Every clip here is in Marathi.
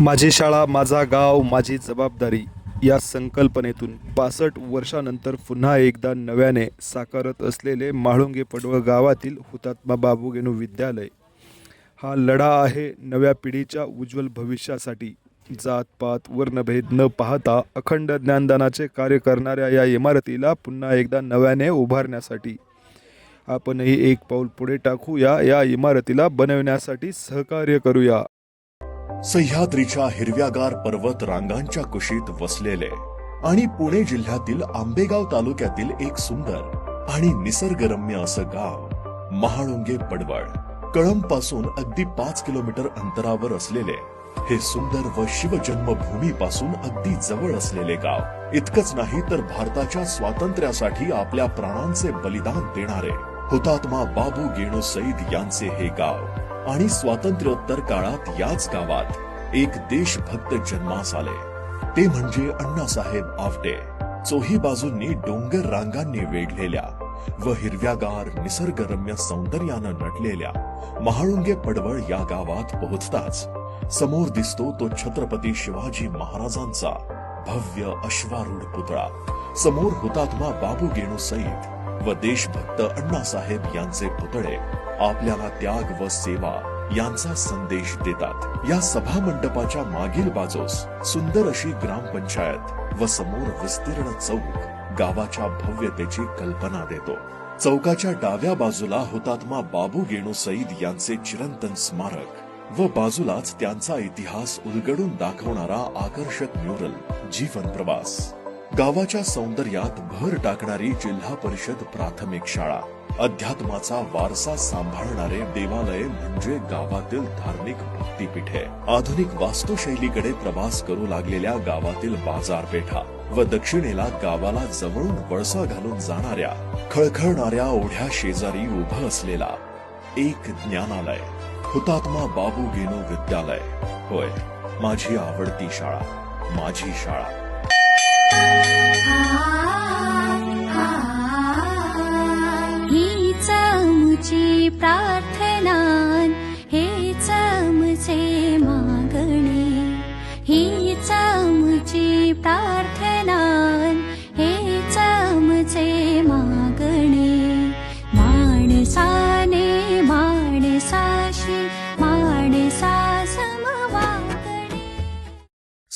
माझी शाळा माझा गाव माझी जबाबदारी या संकल्पनेतून पासष्ट वर्षानंतर पुन्हा एकदा नव्याने साकारत असलेले म्हाळुंगे पडवळ गावातील हुतात्मा बाबूगेनू विद्यालय. हा लढा आहे नव्या पिढीच्या उज्ज्वल भविष्यासाठी. जातपात वर्णभेद न पाहता अखंड ज्ञानदानाचे कार्य करणाऱ्या या इमारतीला पुन्हा एकदा नव्याने उभारण्यासाठी आपणही एक पाऊल पुढे टाकूया. या इमारतीला बनवण्यासाठी सहकार्य करूया. सह्याद्रीच्या हिरव्यागार पर्वत रांगांच्या कुशीत वसलेले आणि पुणे जिल्ह्यातील आंबेगाव तालुक्यातील एक सुंदर आणि निसर्गरम्य असं गाव महाळुंगे पडवळ. कळंबपासून अगदी पाच किलोमीटर अंतरावर असलेले हे सुंदर व शिवजन्मभूमी पासून अगदी जवळ असलेले गाव. इतकंच नाही तर भारताच्या स्वातंत्र्यासाठी आपल्या प्राणांचे बलिदान देणारे हुतात्मा बाबू गेणू सईद यांचे हे गाव. आणि स्वातंत्र्योत्तर काळात याच गावात एक देशभक्त जन्मास आले. ते म्हणजे अण्णासाहेब आवटे. चोही बाजूंनी डोंगर रांगांनी वेढलेल्या व हिरव्यागार निसर्गरम्य सौंदर्यानं नटलेल्या महाळुंगे पडवळ या गावात पोहोचताच समोर दिसतो तो छत्रपती शिवाजी महाराजांचा भव्य अश्वारूढ पुतळा. समोर हुतात्मा बाबू गेणू सईद व देशभक्त अण्णासाहेब यांचे पुतळे आपल्याला त्याग व सेवा यांचा संदेश देतात. या सभा मंडपाच्या मागील बाजूस सुंदर अशी ग्रामपंचायत व समोर विस्तीर्ण चौक गावाच्या भव्यतेची कल्पना देतो. चौकाच्या डाव्या बाजूला हुतात्मा बाबू गेणू सईद यांचे चिरंतन स्मारक व बाजूलाच त्यांचा इतिहास उलगडून दाखवणारा आकर्षक म्युरल जीवन प्रवास. गावाच्या सौंदर्यात भर टाकणारी जिल्हा परिषद प्राथमिक शाळा. अध्यात्माचा वारसा सांभाळणारे देवालय म्हणजे गावातील धार्मिक भक्तीपीठे. आधुनिक वास्तुशैलीकडे प्रवास करू लागलेल्या गावातील बाजारपेठा व दक्षिणेला गावाला जवळून वळसा घालून जाणाऱ्या खळखळणाऱ्या ओढ्या शेजारी उभं असलेला एक ज्ञानालय. हुतात्मा बाबू गेनो विद्यालय. होय माझी आवडती शाळा माझी शाळा. आमची प्रार्थना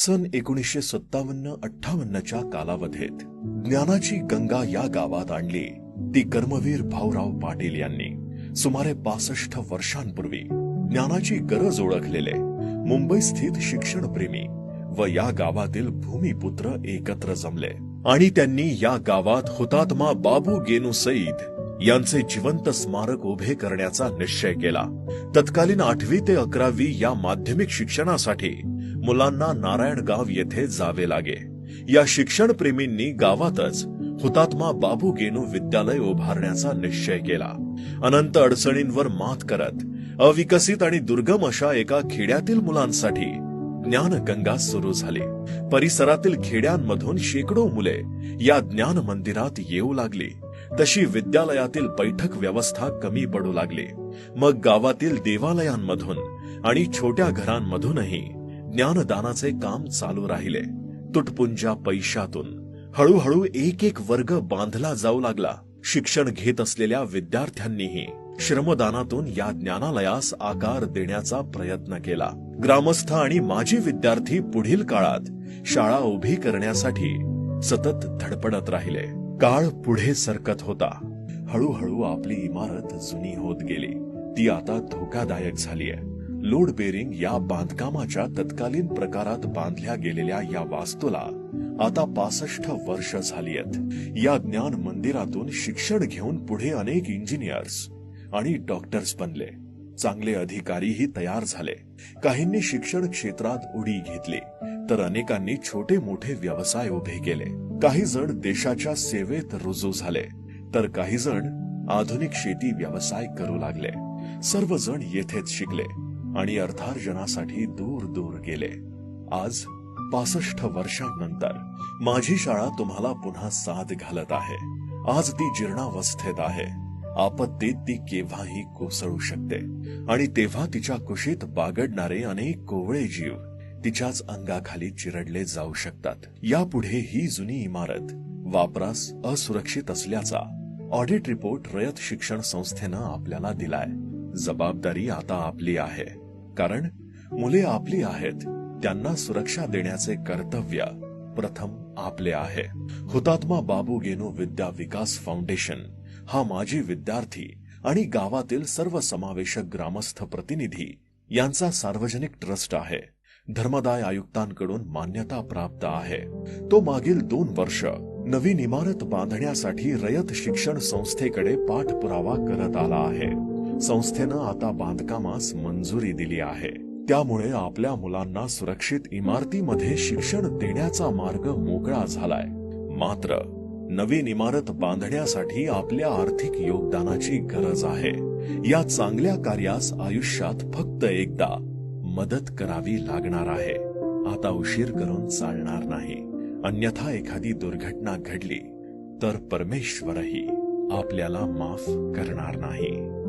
सन एकोणीसशे सत्तावन्न अठ्ठावन्नच्या कालावधीत ज्ञानाची गंगा या गावात आणली. ती कर्मवीर भाऊराव पाटील यांनी सुमारे पासष्ट वर्षांपूर्वी ज्ञानाची गरज ओळखलेले मुंबई स्थित शिक्षणप्रेमी व या गावातील भूमिपुत्र एकत्र जमले. आणि त्यांनी या गावात हुतात्मा बाबू गेनू सईद यांचे जिवंत स्मारक उभे करण्याचा निश्चय केला. तत्कालीन आठवी ते अकरावी या माध्यमिक शिक्षणासाठी मुलांना नारायणगाव येथे जावे लागे. या शिक्षणप्रेमींनी गावातच हुतात्मा बाबू गेनू विद्यालय उभारण्याचा निश्चय केला. अनंत अडचणींवर मात करत अविकसित आणि दुर्गम अशा एका खेड्यातील मुलांसाठी ज्ञानगंगा सुरू झाली. परिसरातील खेड्यांमधून शेकडो मुले या ज्ञान मंदिरात येऊ लागली. तशी विद्यालयातील बैठक व्यवस्था कमी पडू लागली. मग गावातील देवालयांमधून आणि छोट्या घरांमधूनही ज्ञानदानाचे काम चालू राहिले. तुटपुंजा पैशातून हळूहळू एक एक वर्ग बांधला जाऊ लागला. शिक्षण घेत असलेल्या विद्यार्थ्यांनीही श्रमदानातून या ज्ञानालयास आकार देण्याचा प्रयत्न केला. ग्रामस्थ आणि माजी विद्यार्थी पुढील काळात शाळा उभी करण्यासाठी सतत धडपडत राहिले. काळ पुढे सरकत होता. हळूहळू आपली इमारत जुनी होत गेली. ती आता धोकादायक झालीय. लोड बेरिंग या बांधकामाच्या तत्कालीन प्रकारात बांधल्या गेलेल्या या वास्तूला आता पासष्ट वर्ष झाली आहेत या ज्ञान मंदिरातून शिक्षण घेऊन पुढे अनेक इंजिनियर्स आणि डॉक्टर्स बनले. चांगले अधिकारीही तयार झाले. काहींनी शिक्षण क्षेत्रात उडी घेतली तर अनेकांनी छोटे मोठे व्यवसाय उभे केले. काही जण देशाच्या सेवेत रुजू झाले तर काही जण आधुनिक शेती व्यवसाय करू लागले. सर्वजण येथेच शिकले. आणि अर्थार्जनासाठी दूर दूर गेले. आज पासष्ट वर्षांनंतर माझी शाळा तुम्हाला पुन्हा साथ घालत आहे. आज ती जीर्णावस्थेत आहे. आपत्तीत ती केव्हाही कोसळू शकते. आणि तेव्हा तिच्या कुशीत बागडणारे अनेक कोवळे जीव तिच्याच अंगाखाली चिरडले जाऊ शकतात. यापुढे ही जुनी इमारत वापरास असुरक्षित असल्याचा ऑडिट रिपोर्ट रयत शिक्षण संस्थेनं आपल्याला दिलाय. जबाबदारी आता आपली आहे. कारण मुले आपली आहेत त्यांना सुरक्षा देण्याचे कर्तव्य प्रथम आपले आहे. हुतात्मा बाबू गेनू विद्या विकास फाउंडेशन हा माजी विद्यार्थी आणि गावातील सर्व समावेशक ग्रामस्थ प्रतिनिधी यांचा सार्वजनिक ट्रस्ट आहे. धर्मदाय आयुक्तांकडून मान्यता प्राप्त आहे. तो मागील दोन वर्ष नवीन इमारत बांधण्यासाठी रयत शिक्षण संस्थेकडे पाठपुरावा करत आला आहे. संस्थेनं आता बांधकामास मंजुरी दिली आहे. त्यामुळे आपल्या मुलांना सुरक्षित इमारतीमध्ये शिक्षण देण्याचा मार्ग मोकळा झालाय. मात्र नवीन इमारत बांधण्यासाठी आपल्या आर्थिक योगदानाची गरज आहे. या चांगल्या कार्यास आयुष्यात फक्त एकदा मदत करावी लागणार आहे. आता उशीर करून चालणार नाही. अन्यथा एखादी दुर्घटना घडली तर परमेश्वरही आपल्याला माफ करणार नाही.